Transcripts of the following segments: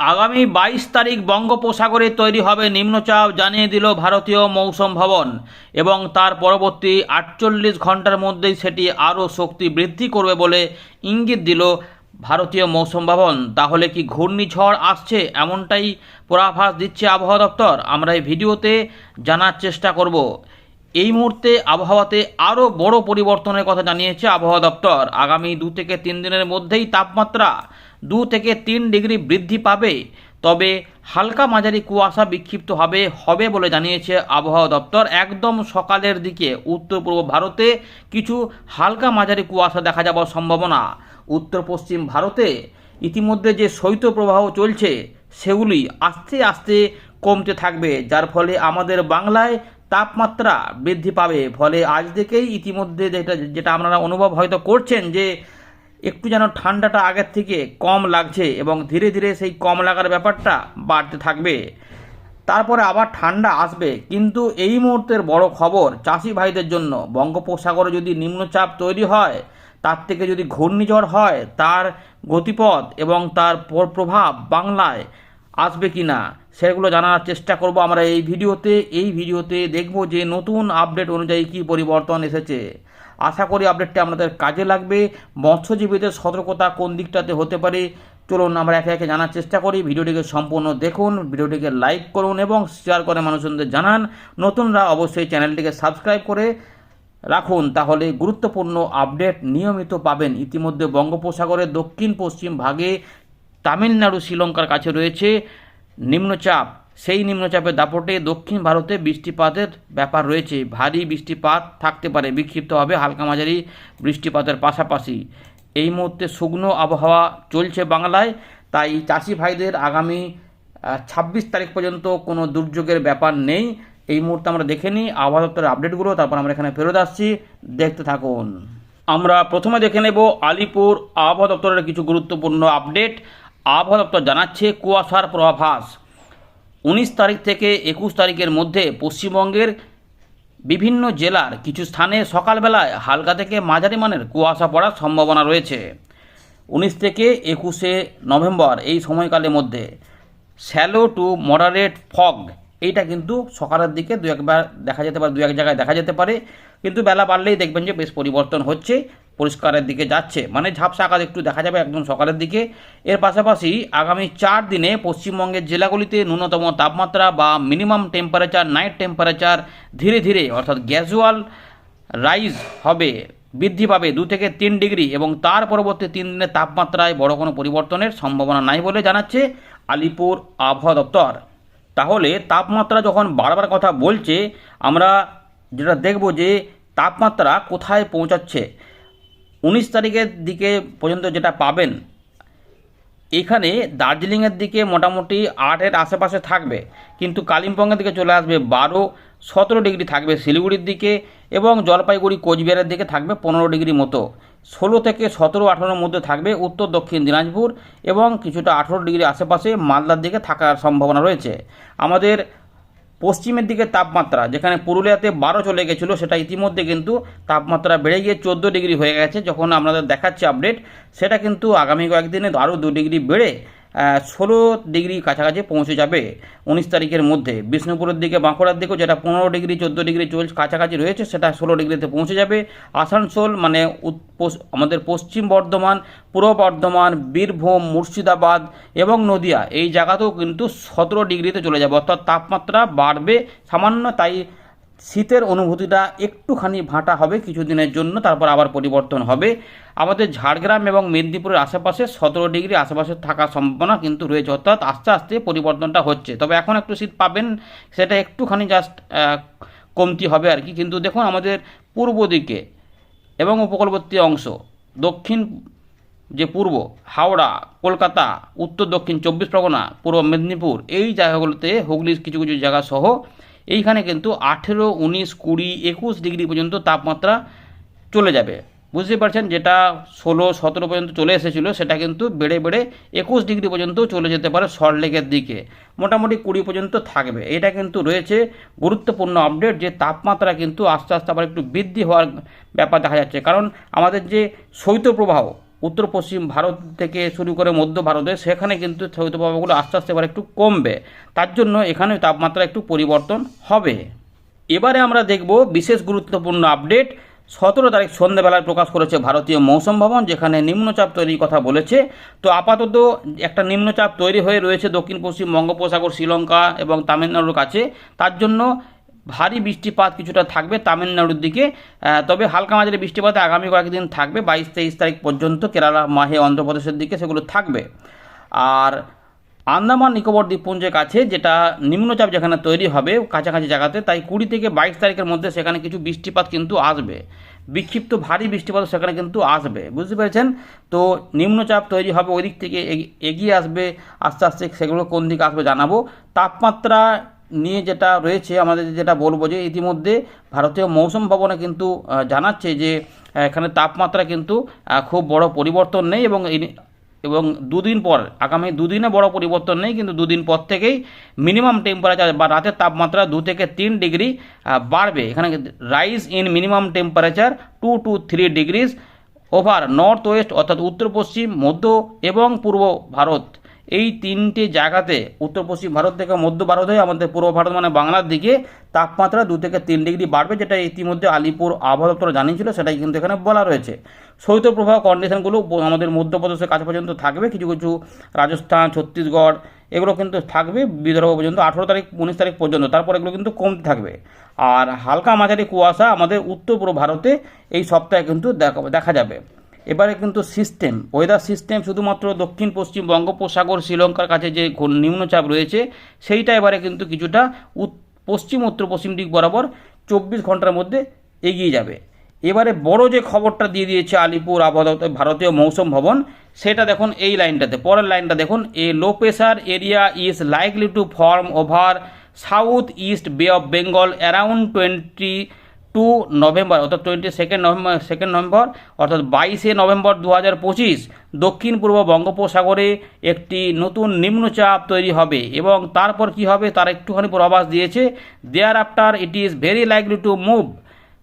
আগামী বাইশ তারিখ বঙ্গোপসাগরে তৈরি হবে নিম্নচাপ জানিয়ে দিল ভারতীয় মৌসুম ভবন এবং তার পরবর্তী আটচল্লিশ ঘণ্টার মধ্যেই সেটি আরও শক্তি বৃদ্ধি করবে বলে ইঙ্গিত দিল ভারতীয় মৌসুম ভবন। তাহলে কি ঘূর্ণিঝড় আসছে? এমনটাই পূর্বাভাস দিচ্ছে আবহাওয়া দপ্তর। আমরা এই ভিডিওতে জানার চেষ্টা করব। এই মুহূর্তে আবহাওয়াতে আরও বড় পরিবর্তনের কথা জানিয়েছে আবহাওয়া দপ্তর। আগামী দু থেকে তিন দিনের মধ্যেই তাপমাত্রা দু থেকে তিন ডিগ্রি বৃদ্ধি পাবে। তবে হালকা মাঝারি কুয়াশা বিক্ষিপ্ত হবে হবে বলে জানিয়েছে আবহাওয়া দপ্তর। একদম সকালের দিকে উত্তর পূর্ব ভারতে কিছু হালকা মাঝারি কুয়াশা দেখা যাওয়ার সম্ভাবনা। উত্তর পশ্চিম ভারতে ইতিমধ্যে যে শৈত্যপ্রবাহ চলছে, সেগুলি আস্তে আস্তে কমতে থাকবে, যার ফলে আমাদের বাংলায় তাপমাত্রা বৃদ্ধি পাবে। ফলে আজ থেকেই ইতিমধ্যে যেটা যেটা আপনারা অনুভব হয়তো করছেন যে একটু যেন ঠান্ডাটা আগের থেকে কম লাগছে এবং ধীরে ধীরে সেই কম লাগার ব্যাপারটা বাড়তে থাকবে। তারপরে আবার ঠান্ডা আসবে। কিন্তু এই মুহূর্তের বড় খবর চাষি ভাইদের জন্য। বঙ্গোপসাগরে যদি নিম্নচাপ তৈরি হয়, তার থেকে যদি ঘূর্ণিঝড় হয়, তার গতিপথ এবং তার প্রভাব বাংলায় আসবে কি না, সেগুলো জানার চেষ্টা করব আমরা এই ভিডিওতে। এই ভিডিওতে দেখব যে নতুন আপডেট অনুযায়ী কী পরিবর্তন এসেছে। আশা করি আপডেটটি আপনাদের কাজে লাগবে। মৎস্যজীবীদের সতর্কতা কোন দিকটাতে হতে পারে, চলুন আমরা একে একে জানার চেষ্টা করি। ভিডিওটিকে সম্পূর্ণ দেখুন, ভিডিওটিকে লাইক করুন এবং শেয়ার করে মানুষজনদের জানান। নতুনরা অবশ্যই চ্যানেলটিকে সাবস্ক্রাইব করে রাখুন, তাহলে গুরুত্বপূর্ণ আপডেট নিয়মিত পাবেন। ইতিমধ্যে বঙ্গোপসাগরের দক্ষিণ পশ্চিম ভাগে তামিলনাড়ু শ্রীলঙ্কার কাছে রয়েছে নিম্নচাপ। সেই নিম্নচাপের দাপটে দক্ষিণ ভারতে বৃষ্টিপাতের ব্যাপার রয়েছে। ভারী বৃষ্টিপাত থাকতে পারে। বিক্ষিপ্ত হবে হালকা মাঝারি বৃষ্টিপাতের পাশাপাশি এই মুহূর্তে শুকনো আবহাওয়া চলছে বাংলায়। তাই চাষি ভাইদের আগামী ছাব্বিশ তারিখ পর্যন্ত কোনো দুর্যোগের ব্যাপার নেই। এই মুহূর্তে আমরা দেখে নিই আবহাওয়া দপ্তরের আপডেটগুলো। তারপর আমরা এখানে ফেরত আসছি। দেখতে থাকুন। আমরা প্রথমে দেখে নেব আলিপুর আবহাওয়া দপ্তরের কিছু গুরুত্বপূর্ণ আপডেট। আবহাওয়া দপ্তর জানাচ্ছে কুয়াশার পূর্বাভাস। উনিশ তারিখ থেকে একুশ তারিখের মধ্যে পশ্চিমবঙ্গের বিভিন্ন জেলার কিছু স্থানে সকালবেলায় হালকা থেকে মাঝারি মানের কুয়াশা পড়ার সম্ভাবনা রয়েছে। উনিশ থেকে একুশে নভেম্বর এই সময়কালের মধ্যে শ্যালো টু মডারেট ফগ, এইটা কিন্তু সকালের দিকে দু একবার দেখা যেতে পারে, দু এক জায়গায় দেখা যেতে পারে। কিন্তু বেলা বাড়লেই দেখবেন যে বেশ পরিবর্তন হচ্ছে। পরিষ্কারের দিকে যাচ্ছে। মানে ঝাপসা আকাশ একটু দেখা যাবে একদম সকালের দিকে। এর পাশাপাশি আগামী চার দিনে পশ্চিমবঙ্গের জেলাগুলিতে ন্যূনতম তাপমাত্রা বা মিনিমাম টেম্পারেচার নাইট টেম্পারেচার ধীরে ধীরে, অর্থাৎ গ্যাজুয়াল রাইজ হবে, বৃদ্ধি পাবে দু থেকে তিন ডিগ্রি এবং তার পরবর্তী তিন দিনের তাপমাত্রায় বড় কোনো পরিবর্তনের সম্ভাবনা নাই বলে জানাচ্ছে আলিপুর আবহাওয়া দপ্তর। তাহলে তাপমাত্রা যখন বাড়বার কথা বলছে, আমরা যেটা দেখব যে তাপমাত্রা কোথায় পৌঁছাচ্ছে। উনিশ তারিখের দিকে পর্যন্ত যেটা পাবেন, এখানে দার্জিলিংয়ের দিকে মোটামুটি আটের আশেপাশে থাকবে, কিন্তু কালিম্পংয়ের দিকে চলে আসবে বারো, সতেরো ডিগ্রি থাকবে শিলিগুড়ির দিকে এবং জলপাইগুড়ি কোচবিহারের দিকে থাকবে পনেরো ডিগ্রি মতো। ষোলো থেকে সতেরো আঠারোর মধ্যে থাকবে উত্তর, দক্ষিণ দিনাজপুর এবং কিছুটা আঠেরো ডিগ্রি আশেপাশে মালদার দিকে থাকার সম্ভাবনা রয়েছে। আমাদের পশ্চিমের দিকে তাপমাত্রা, যেখানে পুরুলিয়াতে বারো চলে গেছিল, সেটা ইতিমধ্যে কিন্তু তাপমাত্রা বেড়ে গিয়ে চোদ্দ ডিগ্রি হয়ে গেছে, যখন আপনাদের দেখাচ্ছে আপডেট সেটা কিন্তু আগামী কয়েকদিনে আরও দু ডিগ্রি বেড়ে ষোলো ডিগ্রি কাছাকাছি পৌঁছে যাবে উনিশ তারিখের মধ্যে। বিষ্ণুপুরের দিকে, বাঁকুড়ার দিকেও যেটা পনেরো ডিগ্রি, চোদ্দ ডিগ্রি চলছে কাছাকাছি রয়েছে, সেটা ষোলো ডিগ্রিতে পৌঁছে যাবে। আসানসোল মানে আমাদের পশ্চিম বর্ধমান, পূর্ব বর্ধমান, বীরভূম, মুর্শিদাবাদ এবং নদিয়া। এই জায়গাতেও কিন্তু সতেরো ডিগ্রিতে চলে যাবে, অর্থাৎ তাপমাত্রা বাড়বে সামান্য, তাই শীতের অনুভূতিটা একটুখানি ভাটা হবে কিছুদিনের জন্য, তারপর আবার পরিবর্তন হবে। আমাদের ঝাড়গ্রাম এবং মেদিনীপুরের আশেপাশে সতেরো ডিগ্রি আশেপাশে থাকার সম্ভাবনা কিন্তু রয়েছে, অর্থাৎ আস্তে আস্তে পরিবর্তনটা হচ্ছে। তবে এখন একটু শীত পাবেন, সেটা একটুখানি জাস্ট কমতি হবে আর কি। কিন্তু দেখুন, আমাদের পূর্ব দিকে এবং উপকূলবর্তী অংশ, দক্ষিণ যে পূর্ব, হাওড়া, কলকাতা, উত্তর দক্ষিণ চব্বিশ পরগনা, পূর্ব মেদিনীপুর, এই জায়গাগুলোতে হুগলির কিছু কিছু জায়গা সহ এইখানে কিন্তু আঠেরো, উনিশ, কুড়ি, একুশ ডিগ্রি পর্যন্ত তাপমাত্রা চলে যাবে। বুঝতে পারছেন, যেটা ষোলো, সতেরো পর্যন্ত চলে এসেছিল, সেটা কিন্তু বেড়ে বেড়ে একুশ ডিগ্রি পর্যন্ত চলে যেতে পারে সল্টলেকের দিকে। মোটামুটি কুড়ি পর্যন্ত থাকবে। এটা কিন্তু রয়েছে গুরুত্বপূর্ণ আপডেট যে তাপমাত্রা কিন্তু আস্তে আস্তে আবার একটু বৃদ্ধি হওয়ার ব্যাপার দেখা যাচ্ছে। কারণ আমাদের যে শৈত্যপ্রবাহ উত্তর পশ্চিম ভারত থেকে শুরু করে মধ্য ভারতে, সেখানে কিন্তু শৈত্যপ্রবাহগুলো আস্তে আস্তে এবার একটু কমবে। তার জন্য এখানে তাপমাত্রা একটু পরিবর্তন হবে। এবারে আমরা দেখব বিশেষ গুরুত্বপূর্ণ আপডেট। সতেরো তারিখ সন্ধ্যাবেলায় প্রকাশ করেছে ভারতীয় মৌসুম ভবন, যেখানে নিম্নচাপ তৈরির কথা বলেছে। তো আপাতত একটা নিম্নচাপ তৈরি হয়ে রয়েছে দক্ষিণ পশ্চিম বঙ্গোপসাগর, শ্রীলঙ্কা এবং তামিলনাড়ুর কাছে। তার জন্য ভারী বৃষ্টিপাত কিছুটা থাকবে তামিলনাড়ুর দিকে তবে হালকা মাঝারি বৃষ্টিপাত আগামী কয়েকদিন থাকবে, বাইশ তেইশ তারিখ পর্যন্ত কেরালা, মাহে, অন্ধ্রপ্রদেশের দিকে সেগুলো থাকবে। আর আন্দামান, নিকোবর, দ্বীপপুঞ্জের কাছে যেটা নিম্নচাপ যেখানে তৈরি হবে কাছাকাছি জায়গাতে, তাই কুড়ি থেকে বাইশ তারিখের মধ্যে সেখানে কিছু বৃষ্টিপাত কিন্তু আসবে। বিক্ষিপ্ত ভারী বৃষ্টিপাত সেখানে কিন্তু আসবে, বুঝতে পেরেছেন? তো নিম্নচাপ তৈরি হবে ওই দিক থেকে এগি- এগিয়ে আসবে, আস্তে আস্তে সেগুলো কোন দিকে আসবে জানাব। তাপমাত্রা নিয়ে যেটা রয়েছে, আমাদের যেটা বলব যে ইতিমধ্যে ভারতীয় মৌসুম ভবনে কিন্তু জানাচ্ছে যে এখানে তাপমাত্রা কিন্তু খুব বড় পরিবর্তন নেই এবং এবং দুদিন পর, আগামী দুদিনে বড় পরিবর্তন নেই, কিন্তু দুদিন পর থেকেই মিনিমাম টেম্পারেচার বা রাতের তাপমাত্রা দু থেকে তিন ডিগ্রি বাড়বে। এখানে rise in minimum temperature two to three degrees over north west অর্থাৎ উত্তর পশ্চিম মধ্য এবং পূর্ব ভারত। এই তিনটে জায়গাতে উত্তর, পশ্চিম ভারত থেকে মধ্য ভারত হয়ে আমাদের পূর্ব ভারত মানে বাংলার দিকে তাপমাত্রা দু থেকে তিন ডিগ্রি বাড়বে, যেটা ইতিমধ্যে আলিপুর আবহাওয়া দপ্তর জানিয়েছিল, সেটাই কিন্তু এখানে বলা রয়েছে। শৈত্যপ্রবাহ কন্ডিশনগুলো আমাদের মধ্যপ্রদেশের কাছে পর্যন্ত থাকবে, কিছু কিছু রাজস্থান, ছত্তিশগড়, এগুলো কিন্তু থাকবে বিদর্ভ পর্যন্ত, আঠেরো তারিখ, উনিশ তারিখ পর্যন্ত, তারপর এগুলো কিন্তু কমতে থাকবে। আর হালকা মাঝারি কুয়াশা আমাদের উত্তর পূর্ব ভারতে এই সপ্তাহে কিন্তু দেখা দেখা যাবে। এবারে কিন্তু সিস্টেম ওয়েদার সিস্টেম শুধুমাত্র দক্ষিণ, পশ্চিম বঙ্গোপসাগর, শ্রীলঙ্কার কাছে যে নিম্নচাপ রয়েছে, সেইটা এবারে কিন্তু কিছুটা পশ্চিম, উত্তর, পশ্চিম দিক বরাবর চব্বিশ ঘণ্টার মধ্যে এগিয়ে যাবে। এবারে বড় যে খবরটা দিয়ে দিয়েছে আলিপুর আবহাওয়া ভারতীয় মৌসুম ভবন, সেটা দেখুন এই লাইনটাতে। পরের লাইনটা দেখুন, a low pressure area is likely to form over south east bay of Bengal around twenty two November, অর্থাৎ twenty second November second November, অর্থাৎ বাইশে নভেম্বর দু হাজার পঁচিশ, দক্ষিণ পূর্ব বঙ্গোপসাগরে একটি নতুন নিম্নচাপ তৈরি হবে এবং তারপর কি হবে তার একটুখানি প্রভাস দিয়েছে thereafter it is very likely to move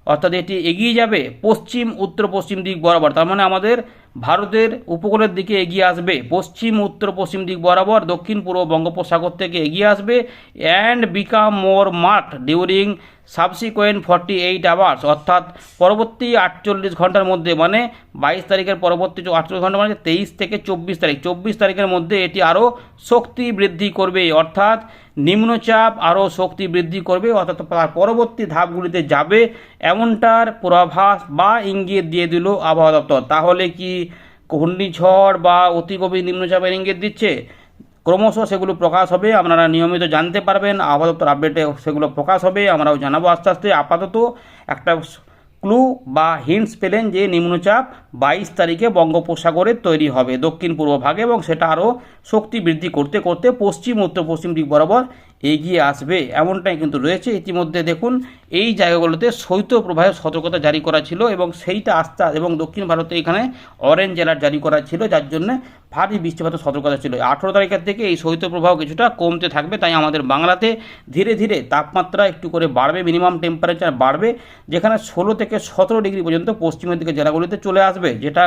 অর্থাৎ এটি এগিয়ে যাবে পশ্চিম উত্তর পশ্চিম দিক বরাবর, তার মানে আমাদের ভারতের উপকূলের দিকে এগিয়ে আসবে। পশ্চিম, উত্তর, পশ্চিম দিক বরাবর, দক্ষিণ, পূর্ব বঙ্গোপসাগর থেকে এগিয়ে আসবে। And become more marked during subsequent forty eight hours, অর্থাৎ পরবর্তী আটচল্লিশ ঘণ্টার মধ্যে মানে বাইশ তারিখের পরবর্তী আটচল্লিশ ঘণ্টা মানে তেইশ থেকে চব্বিশ তারিখ, চব্বিশ তারিখের মধ্যে এটি আরও শক্তি বৃদ্ধি করবে, অর্থাৎ নিম্নচাপ আরও শক্তি বৃদ্ধি করবে, অর্থাৎ তার পরবর্তী ধাপগুলিতে যাবে, এমনটার পূর্বাভাস বা ইঙ্গিত দিয়ে দিল আবহাওয়া দপ্তর। তাহলে কি ঘূর্ণিঝড় বা অতি গভীর নিম্নচাপের ইঙ্গিত দিচ্ছে। ক্রমশ সেগুলো প্রকাশ হবে, আপনারা নিয়মিত জানতে পারবেন। দপ্তর আপডেটে সেগুলো প্রকাশ হবে, আমরাও জানাব আস্তে আস্তে। আপাতত একটা ক্লু বা হিন্টস পেলেন যে নিম্নচাপ বাইশ তারিখে বঙ্গোপসাগরে তৈরি হবে। দক্ষিণ পূর্ব ভাগে এবং সেটা আরও শক্তি বৃদ্ধি করতে করতে পশ্চিম উত্তর পশ্চিম দিক বরাবর এগিয়ে আসবে এমনটাই কিন্তু রয়েছে। ইতিমধ্যে দেখুন, এই জায়গাগুলোতে শৈত্যপ্রবাহের সতর্কতা জারি করা ছিল এবং সেইটা আস্তে এবং দক্ষিণ ভারতে এখানে অরেঞ্জ জেলার জারি করা ছিল, যার জন্য ভারী বৃষ্টিপাতের সতর্কতা ছিল। আঠেরো তারিখের থেকে এই শৈত্যপ্রবাহ কিছুটা কমতে থাকবে, তাই আমাদের বাংলাতে ধীরে ধীরে তাপমাত্রা একটু করে বাড়বে মিনিমাম টেম্পারেচার বাড়বে, যেখানে ষোলো থেকে সতেরো ডিগ্রি পর্যন্ত পশ্চিমের দিকে জেলাগুলিতে চলে আসবে, যেটা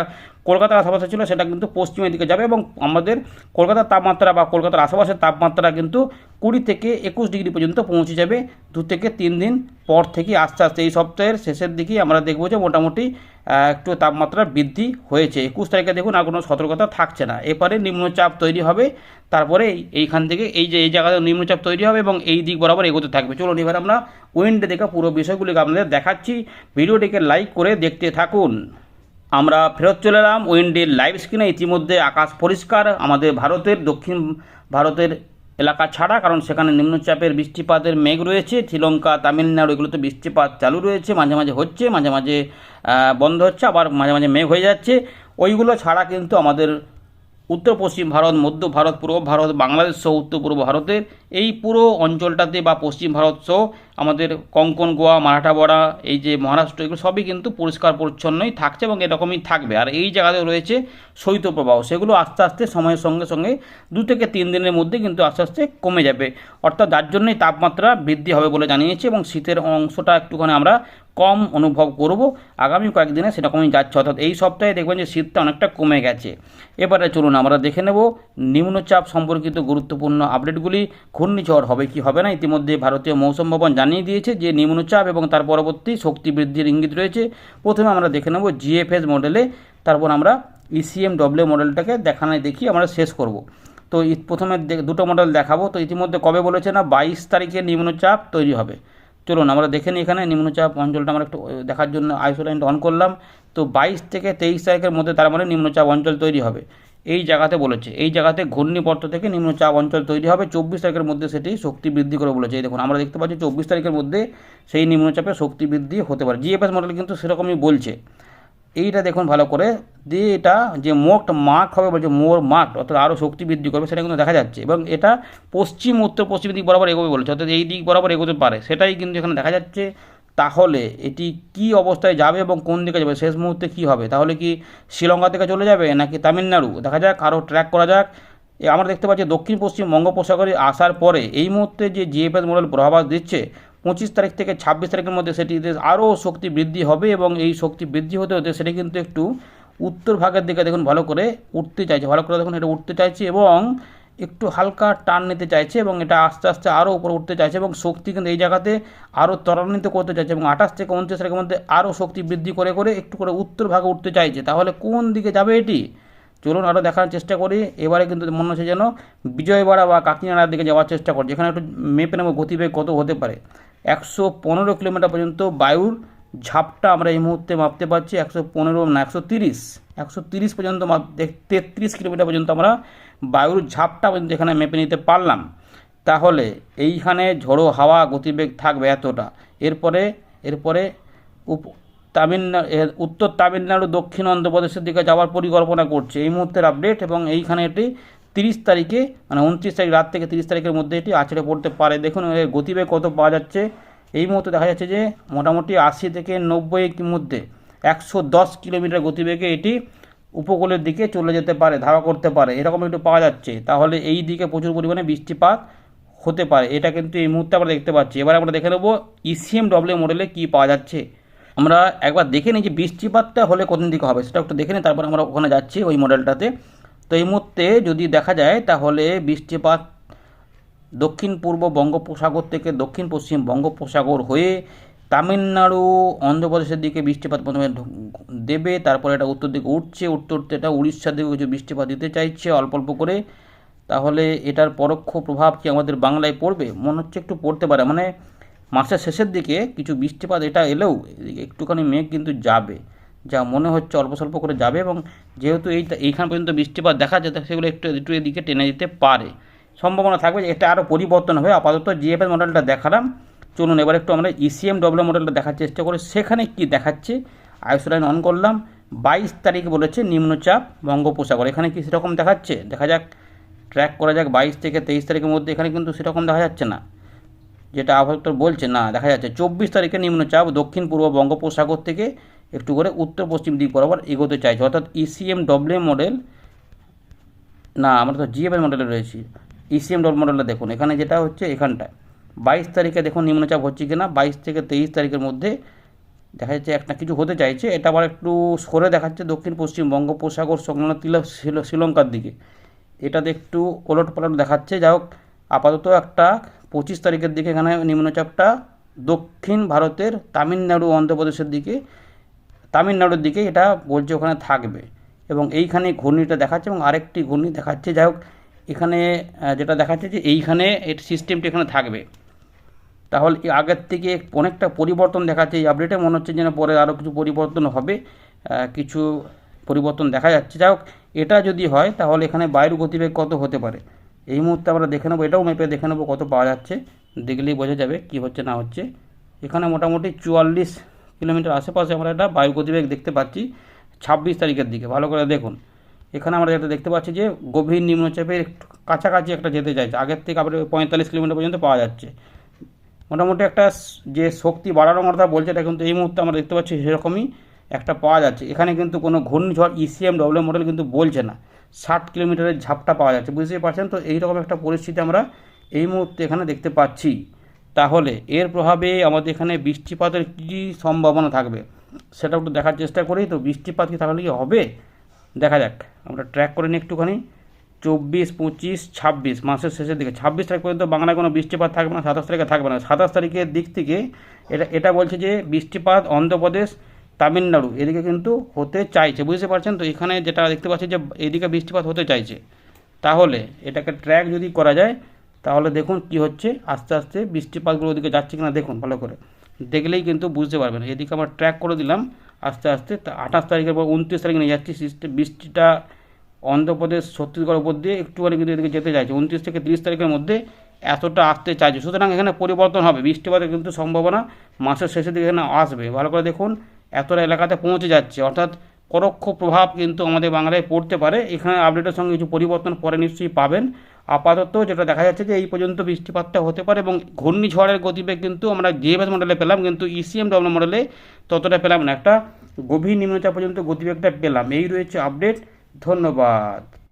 কলকাতার আশেপাশে ছিল, সেটা কিন্তু পশ্চিমের দিকে যাবে এবং আমাদের কলকাতার তাপমাত্রা বা কলকাতার আশেপাশের তাপমাত্রা কিন্তু কুড়ি থেকে একুশ ডিগ্রি পর্যন্ত পৌঁছে যাবে। দু থেকে তিন দিন পর থেকে আস্তে আস্তে এই সপ্তাহের শেষের দিকেই আমরা দেখব যে মোটামুটি একটু তাপমাত্রা বৃদ্ধি হয়েছে। একুশ তারিখে দেখুন আর কোনো সতর্কতা থাকছে না। এরপরে নিম্নচাপ তৈরি হবে, তারপরে এইখান থেকে এই যে, এই জায়গাতে নিম্নচাপ তৈরি হবে এবং এই দিক বরাবর এগোতে থাকবে। চলুন এবার আমরা উইন্ডে দেখা পুরো বিষয়গুলিকে আপনাদের দেখাচ্ছি। ভিডিওটিকে লাইক করে দেখতে থাকুন। আমরা ফেরত চলে এলাম উইন্ডের লাইভ স্ক্রিনে। ইতিমধ্যে আকাশ পরিষ্কার, আমাদের ভারতের, দক্ষিণ ভারতের এলাকা ছাড়া, কারণ সেখানে নিম্নচাপের বৃষ্টিপাতের মেঘ রয়েছে। শ্রীলঙ্কা, তামিলনাড়ু এগুলোতে বৃষ্টিপাত চালু রয়েছে। মাঝে মাঝে হচ্ছে, মাঝে মাঝে বন্ধ হচ্ছে, আবার মাঝে মাঝে মেঘ হয়ে যাচ্ছে। ওইগুলো ছাড়া কিন্তু আমাদের উত্তর পশ্চিম ভারত, মধ্য ভারত, পূর্ব ভারত, বাংলাদেশ সহ উত্তর পূর্ব ভারতের এই পুরো অঞ্চলটাতে বা পশ্চিম ভারত সহ আমাদের কঙ্কন, গোয়া মারাঠাওয়াড়া এই যে মহারাষ্ট্র, এগুলো সবই কিন্তু পরিষ্কার পরিচ্ছন্নই থাকছে এবং এরকমই থাকবে। আর এই জায়গাতে রয়েছে শৈত্যপ্রবাহ সেগুলো আস্তে আস্তে সময়ের সঙ্গে সঙ্গে দু থেকে তিন দিনের মধ্যে কিন্তু আস্তে আস্তে কমে যাবে। অর্থাৎ যার জন্যই তাপমাত্রা বৃদ্ধি হবে বলে জানিয়েছে এবং শীতের অংশটা একটুখানি আমরা কম অনুভব করব। আগামী কয়েকদিনে সেরকমই যাচ্ছে। অর্থাৎ এই সপ্তাহে দেখবেন যে শীতটা অনেকটা কমে গেছে। এবারে চলুন আমরা দেখে নেব নিম্নচাপ সম্পর্কিত গুরুত্বপূর্ণ আপডেটগুলি। ঘূর্ণিঝড় হবে কি হবে না? ইতিমধ্যে ভারতীয় মৌসুম ভবন জানিয়ে দিয়েছে যে নিম্নচাপ এবং তার পরবর্তী শক্তি বৃদ্ধির ইঙ্গিত রয়েছে। প্রথমে আমরা দেখে নেব জিএফএস মডেলে তারপর আমরা E ইসিএম ডব্লিউ মডেলটাকে দেখানো দেখি, আমরা শেষ করব। তো প্রথমে দুটো মডেল দেখাবো। তো ইতিমধ্যে কবে বলেছে না? বাইশ তারিখে নিম্নচাপ তৈরি হবে। চলুন আমরা দেখে নিই এখানে নিম্নচাপ অঞ্চলটা আমরা একটু দেখার জন্য আইসোলাইনটা অন করলাম। তো বাইশ থেকে তেইশ তারিখের মধ্যে তার মানে নিম্নচাপ অঞ্চল তৈরি হবে। এই জায়গাতে বলেছে। এই জায়গাতে ঘূর্ণিপর্ত থেকে নিম্নচাপ অঞ্চল তৈরি হবে। চব্বিশ তারিখের মধ্যে সেটি শক্তি বৃদ্ধি করে বলেছে। এই দেখুন, আমরা দেখতে পাচ্ছি চব্বিশ তারিখের মধ্যে সেই নিম্নচাপে শক্তি বৃদ্ধি হতে পারে। জিএফএস মডেল কিন্তু সেরকমই বলছে। এইটা দেখুন ভালো করে। দিয়ে এটা যে মোট মার্ক হবে বলছে, মোর মার্ক অর্থাৎ আরও শক্তি বৃদ্ধি করবে, সেটা কিন্তু দেখা যাচ্ছে। এবং এটা পশ্চিম, উত্তর, পশ্চিম দিক বরাবর এগোবে বলেছে, অর্থাৎ এই দিক বরাবর এগোতে পারে। সেটাই কিন্তু এখানে দেখা যাচ্ছে। তাহলে এটি কি অবস্থায় যাবে এবং কোন দিকে যাবে? শেষ মুহূর্তে কি হবে? তাহলে কি শ্রীলঙ্কা থেকে চলে যাবে নাকি তামিলনাড়ু? দেখা যাক আরও ট্র্যাক করা যাক। আমরা দেখতে পাচ্ছি দক্ষিণ পশ্চিম বঙ্গোপসাগরে আসার পরে এই মুহূর্তে যে জিএফএস মডেল প্রভাবাস দিচ্ছে, পঁচিশ তারিখ থেকে ছাব্বিশ তারিখের মধ্যে সেটিতে আরও শক্তি বৃদ্ধি হবে এবং এই শক্তি বৃদ্ধি হতে হতে সেটি কিন্তু একটু উত্তর ভাগের দিকে দেখুন ভালো করে উঠতে চাইছে। ভালো করে দেখুন, এটা উঠতে চাইছে এবং একটু হালকা টান নিতে চাইছে এবং এটা আস্তে আস্তে আরও উপরে উঠতে চাইছে এবং শক্তি কিন্তু এই জায়গাতে আরও ত্বরান্বিত করতে চাইছে এবং আঠাশ থেকে উনত্রিশ তারিখের মধ্যে আরও শক্তি বৃদ্ধি করে করে একটু করে উত্তর ভাগে উঠতে চাইছে। তাহলে কোন দিকে যাবে এটি? চলুন আরও দেখার চেষ্টা করি। এবারে কিন্তু মনে হচ্ছে যেন বিজয়বাড়া বা কাকিনাড়ার দিকে যাওয়ার চেষ্টা করছে। এখানে একটু মেপে নেব গতিবেগ কত হতে পারে। একশো পনেরো কিলোমিটার পর্যন্ত বায়ুর ঝাপটা আমরা এই মুহূর্তে মাপতে পারছি একশো পনেরো না একশো তিরিশ। একশো তিরিশ পর্যন্ত তেত্রিশ কিলোমিটার পর্যন্ত আমরা বায়ুর ঝাপটা পর্যন্ত এখানে মেপে নিতে পারলাম। তাহলে এইখানে ঝোড়ো হাওয়া গতিবেগ থাকবে এতটা। এরপরে এরপরে উপ তামিলনাড়ু উত্তর তামিলনাড়ু, দক্ষিণ অন্ধ্রপ্রদেশের দিকে যাওয়ার পরিকল্পনা করছে। এই মুহূর্তের আপডেট এবং এইখানে এটি তিরিশ তারিখে মানে উনত্রিশ তারিখ রাত থেকে তিরিশ তারিখের মধ্যে এটি আছড়ে পড়তে পারে। দেখুন, এর গতিবেগ কত পাওয়া যাচ্ছে। এই মুহূর্তে দেখা যাচ্ছে যে মোটামুটি আশি থেকে নব্বই মধ্যে একশো দশ কিলোমিটার গতিবেগে এটি উপকূলের দিকে চলে যেতে পারে, ধাওয়া করতে পারে। এরকম একটু পাওয়া যাচ্ছে। তাহলে এই দিকে প্রচুর পরিমাণে বৃষ্টিপাত হতে পারে। এটা কিন্তু এই মুহূর্তে আমরা দেখতে পাচ্ছি। এবার আমরা দেখে নেব ইসিএম ডব্লিউ মডেলে কী পাওয়া যাচ্ছে। আমরা একবার দেখে নিই যে বৃষ্টিপাতটা হলে কোন দিকে হবে। সেটা একটু দেখে নিই, তারপর আমরা ওখানে যাচ্ছি ওই মডেলটাতে তো এই মুহূর্তে যদি দেখা যায়, তাহলে বৃষ্টিপাত দক্ষিণ পূর্ব বঙ্গোপসাগর থেকে দক্ষিণ পশ্চিম বঙ্গোপসাগর হয়ে তামিলনাড়ু, অন্ধ্রপ্রদেশের দিকে বৃষ্টিপাত প্রথমে দেবে, তারপরে এটা উত্তর দিকে উঠছে উঠতে উঠতে এটা উড়িষ্যার দিকে কিছু বৃষ্টিপাত দিতে চাইছে, অল্প অল্প করে। তাহলে এটার পরোক্ষ প্রভাব কি আমাদের বাংলায় পড়বে? মনে হচ্ছে একটু পড়তে পারে। মানে মাসের শেষের দিকে কিছু বৃষ্টিপাত এটা এলেও একটুখানি মেঘ কিন্তু যাবে, যা মনে হচ্ছে অল্প স্বল্প করে যাবে এবং যেহেতু এই এইখান পর্যন্ত বৃষ্টিপাত দেখা যাচ্ছে, সেগুলো একটু একটু এদিকে টেনে দিতে পারে। সম্ভাবনা থাকবে এটা আরও পরিবর্তন হবে। আপাতত জিএফএস মডেলটা দেখালাম। চলুন এবার একটু আমরা ইসিএম ডব্লিউ মডেলটা দেখার চেষ্টা করি। সেখানে কি দেখাচ্ছে? আইসোলাইন অন করলাম। বাইশ তারিখ বলেছে নিম্নচাপ বঙ্গোপসাগর। এখানে কি সেরকম দেখাচ্ছে? দেখা যাক ট্র্যাক করা যাক। বাইশ থেকে তেইশ তারিখের মধ্যে এখানে কিন্তু সেরকম দেখা যাচ্ছে না। যেটা আবহাওয়া বলছে, না, দেখা যাচ্ছে। চব্বিশ তারিখে নিম্নচাপ, দক্ষিণ পূর্ব বঙ্গোপসাগর থেকে একটু করে উত্তর পশ্চিম দিক বরাবর এগোতে চাইছে। অর্থাৎ ইসিএম ডব্লিউ মডেল না, আমরা তো জিএফএল মডেলে রয়েছি। ইসিএম ডট মডেলটা দেখুন, এখানে যেটা হচ্ছে এখানটায়। বাইশ তারিখে দেখুন নিম্নচাপ হচ্ছে কি না বাইশ থেকে তেইশ তারিখের মধ্যে দেখা যাচ্ছে একটা কিছু হতে চাইছে, এটা আবার একটু সরে দেখাচ্ছে দক্ষিণ, পশ্চিম বঙ্গোপসাগর, সংলগ্ন তিল- শ্রীল- শ্রীলঙ্কার দিকে। এটাতে একটু ওলট পালট দেখাচ্ছে, যাই হোক, আপাতত একটা পঁচিশ তারিখের দিকে এখানে নিম্নচাপটা দক্ষিণ ভারতের তামিলনাড়ু, অন্ধ্রপ্রদেশের দিকে, তামিলনাড়ুর দিকে এটা বলছে ওখানে থাকবে। এবং এইখানে ঘূর্ণিটা দেখাচ্ছে এবং আরেকটি ঘূর্ণি দেখাচ্ছে, যাই হোক এখানে যেটা দেখাচ্ছে যে এইখানে এর সিস্টেমটি এখানে থাকবে। তাহলে আগের থেকে অনেকটা পরিবর্তন দেখাচ্ছে এই আপডেটে মনে হচ্ছে যেন পরে আরও কিছু পরিবর্তন হবে কিছু পরিবর্তন দেখা যাচ্ছে। যাই হোক, এটা যদি হয়, তাহলে এখানে বায়ুর গতিবেগ কত হতে পারে? এই মুহূর্তে আমরা দেখে নেব, এটাও মেপে দেখে নেব কত পাওয়া যাচ্ছে। দেখলেই বোঝা যাবে কি হচ্ছে, না হচ্ছে। এখানে মোটামুটি চুয়াল্লিশ কিলোমিটার আশেপাশে আমরা একটা বায়ু গতিবেগ দেখতে পাচ্ছি, ছাব্বিশ তারিখের দিকে। ভালো করে দেখুন। এখানে আমরা যেটা দেখতে পাচ্ছি যে গভীর নিম্নচাপের কাছাকাছি একটা যেতে চাইছে। আগের থেকে আবার পঁয়তাল্লিশ কিলোমিটার পর্যন্ত পাওয়া যাচ্ছে। মোটামুটি একটা যে শক্তি বাড়ানোর কথা বলছে, এটা কিন্তু এই মুহূর্তে আমরা দেখতে পাচ্ছি সেরকমই একটা পাওয়া যাচ্ছে। এখানে কিন্তু কোনো ঘূর্ণিঝড় ইসিএম ডব্লিউ মডেল কিন্তু বলছে না। ষাট কিলোমিটারের ঝাপটা পাওয়া যাচ্ছে। বুঝতেই পারছেন তো? এইরকম একটা পরিস্থিতি আমরা এই মুহূর্তে এখানে দেখতে পাচ্ছি। তাহলে এর প্রভাবে আমাদের এখানে বৃষ্টিপাতের কী সম্ভাবনা থাকবে? সেটা একটু দেখার চেষ্টা করি। তো বৃষ্টিপাত কি তাহলে কি হবে? দেখা যাক, আমরা ট্র্যাক করে নিই একটুখানি। চব্বিশ, পঁচিশ, ছাব্বিশ, মাসের শেষের দিকে। ছাব্বিশ তারিখ পর্যন্ত বাংলায় কোনো বৃষ্টিপাত থাকবে না, সাতাশ তারিখে থাকবে না। সাতাশ তারিখের দিক থেকে এটা এটা বলছে যে বৃষ্টিপাত অন্ধ্রপ্রদেশ, তামিলনাড়ু, এদিকে কিন্তু হতে চাইছে। বুঝতে পারছেন তো? এখানে যেটা দেখতে পাচ্ছি যে এদিকে বৃষ্টিপাত হতে চাইছে। তাহলে এটাকে ট্র্যাক যদি করা যায়, তাহলে দেখুন কি হচ্ছে। আস্তে আস্তে বৃষ্টিপাতগুলো ওদিকে যাচ্ছে কিনা দেখুন ভালো করে। দেখলেই কিন্তু বুঝতে পারবেন। এদিকে আমরা ট্র্যাক করে দিলাম। আস্তে আস্তে আঠাশ তারিখের পর উনত্রিশ তারিখে নিয়ে যাচ্ছি বৃষ্টিটা অন্ধ্রপ্রদেশ, ছত্তিশগড়ের উপর দিয়ে একটুখানি কিন্তু এদিকে যেতে চাইছে। উনত্রিশ থেকে তিরিশ তারিখের মধ্যে এতটা আসতে চাইছে। সুতরাং এখানে পরিবর্তন হবে। বৃষ্টিপাতের কিন্তু সম্ভাবনা মাসের শেষের দিকে এখানে আসবে। ভালো করে দেখুন, এতটা এলাকাতে পৌঁছে যাচ্ছে। অর্থাৎ পরোক্ষ প্রভাব কিন্তু আমাদের বাংলায় পড়তে পারে। এখানে আপডেটের সঙ্গে কিছু পরিবর্তন পরে নিশ্চয়ই পাবেন। আপাতত যেটা দেখা যাচ্ছে যে এই পর্যন্ত বৃষ্টিপাতটা হতে পারে এবং ঘূর্ণিঝড়ের গতিবেগ কিন্তু আমরা জিএফএস মডেলে পেলাম কিন্তু ইসিএম ডব্লিউ মডেলে ততটা পেলাম না। একটা গভীর নিম্নতা পর্যন্ত গতিবেগটা পেলাম। এই রয়েছে আপডেট ধন্যবাদ।